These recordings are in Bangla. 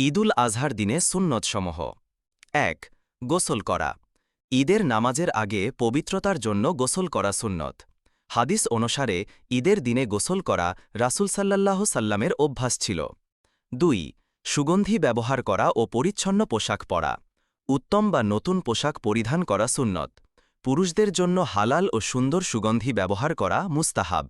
ঈদুল আজহার দিনে সুন্নতসমূহ। এক, গোসল করা। ঈদের নামাজের আগে পবিত্রতার জন্য গোসল করা সুন্নত। হাদিস অনুসারে ঈদের দিনে গোসল করা রাসূল সাল্লাল্লাহ সাল্লামের অভ্যাস ছিল। দুই, সুগন্ধি ব্যবহার করা ও পরিচ্ছন্ন পোশাক পরা। উত্তম বা নতুন পোশাক পরিধান করা সুন্নত। পুরুষদের জন্য হালাল ও সুন্দর সুগন্ধি ব্যবহার করা মুস্তাহাব।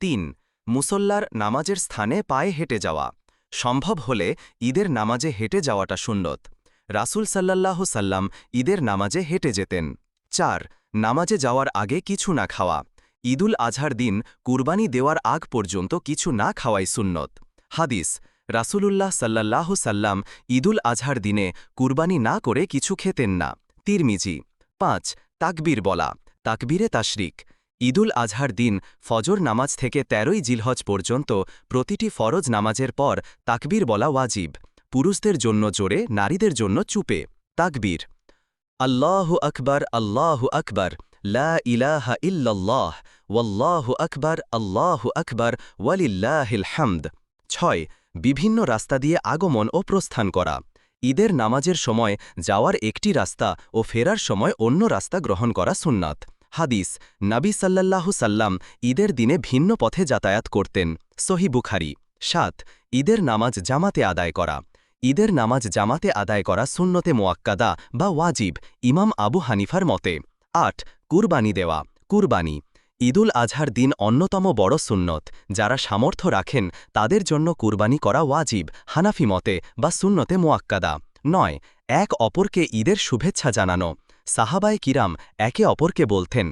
তিন, মুসল্লার নামাজের স্থানে পায়ে হেঁটে যাওয়া। সম্ভব হলে ঈদের নামাজে হেঁটে যাওয়াটা সুন্নত। রাসূল সাল্লাল্লাহু সাল্লাম ঈদের নামাজে হেঁটে যেতেন। চার, নামাজে যাওয়ার আগে কিছু না খাওয়া। ঈদুল আজহার দিন কুরবানি দেওয়ার আগ পর্যন্ত কিছু না খাওয়াই সুন্নত। হাদিস, রাসূলুল্লাহ সাল্লাল্লাহু সাল্লাম ঈদুল আজহার দিনে কুরবানি না করে কিছু খেতেন না। তিরমিজি, পাঁচ, তাকবীর বলা। তাকবীরে তাশরিক। ঈদুল আজহার দিন ফজর নামাজ থেকে তেরোই জিলহজ পর্যন্ত প্রতিটি ফরজ নামাজের পর তাকবীর বলা ওয়াজিব। পুরুষদের জন্য জোরে, নারীদের জন্য চুপে। তাকবীর। আল্লাহু আকবার আল্লাহু আকবার, লা ইলাহা ইল্লাল্লাহ আকবার, আল্লাহু আকবার, ওয়ালিল্লাহিল হামদ। ছয়, বিভিন্ন রাস্তা দিয়ে আগমন ও প্রস্থান করা। ঈদের নামাজের সময় যাওয়ার একটি রাস্তা ও ফেরার সময় অন্য রাস্তা গ্রহণ করা সুন্নাত। হাদিস, নাবী সাল্লাল্লাহু সাল্লাম ঈদের দিনে ভিন্ন পথে যাতায়াত করতেন। সহি বুখারি, সাত, ঈদের নামাজ জামাতে আদায় করা। ঈদের নামাজ জামাতে আদায় করা সুন্নতে মোয়াক্কাদা বা ওয়াজিব ইমাম আবু হানিফার মতে। আট, কুরবানি দেওয়া, কুরবানি। ঈদুল আজহার দিন অন্যতম বড় সুন্নত। যারা সামর্থ্য রাখেন, তাদের জন্য কুরবানি করা ওয়াজিব, হানাফি মতে বা সুন্নতে মোয়াক্কাদা। নয়, এক অপরকে ঈদের শুভেচ্ছা জানানো। সাহাবায় কিরাম একে অপরকে বলতেন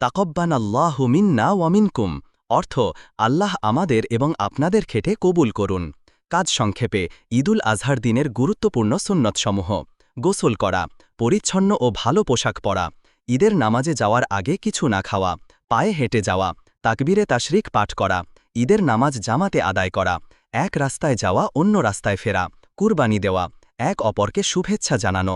তাকব্বান আল্লাহু মিন্না ওয়ামিনকুম অর্থ, আল্লাহ আমাদের এবং আপনাদের খেটে কবুল করুন। কাজ সংক্ষেপে, ঈদুল আজহার দিনের গুরুত্বপূর্ণ সুন্নতসমূহ। গোসল করা, পরিচ্ছন্ন ও ভালো পোশাক পরা, ঈদের নামাজে যাওয়ার আগে কিছু না খাওয়া, পায়ে হেঁটে যাওয়া, তাকবীরে তাশরিক পাঠ করা, ঈদের নামাজ জামাতে আদায় করা, এক রাস্তায় যাওয়া অন্য রাস্তায় ফেরা, কুরবানি দেওয়া, এক অপরকে শুভেচ্ছা জানানো।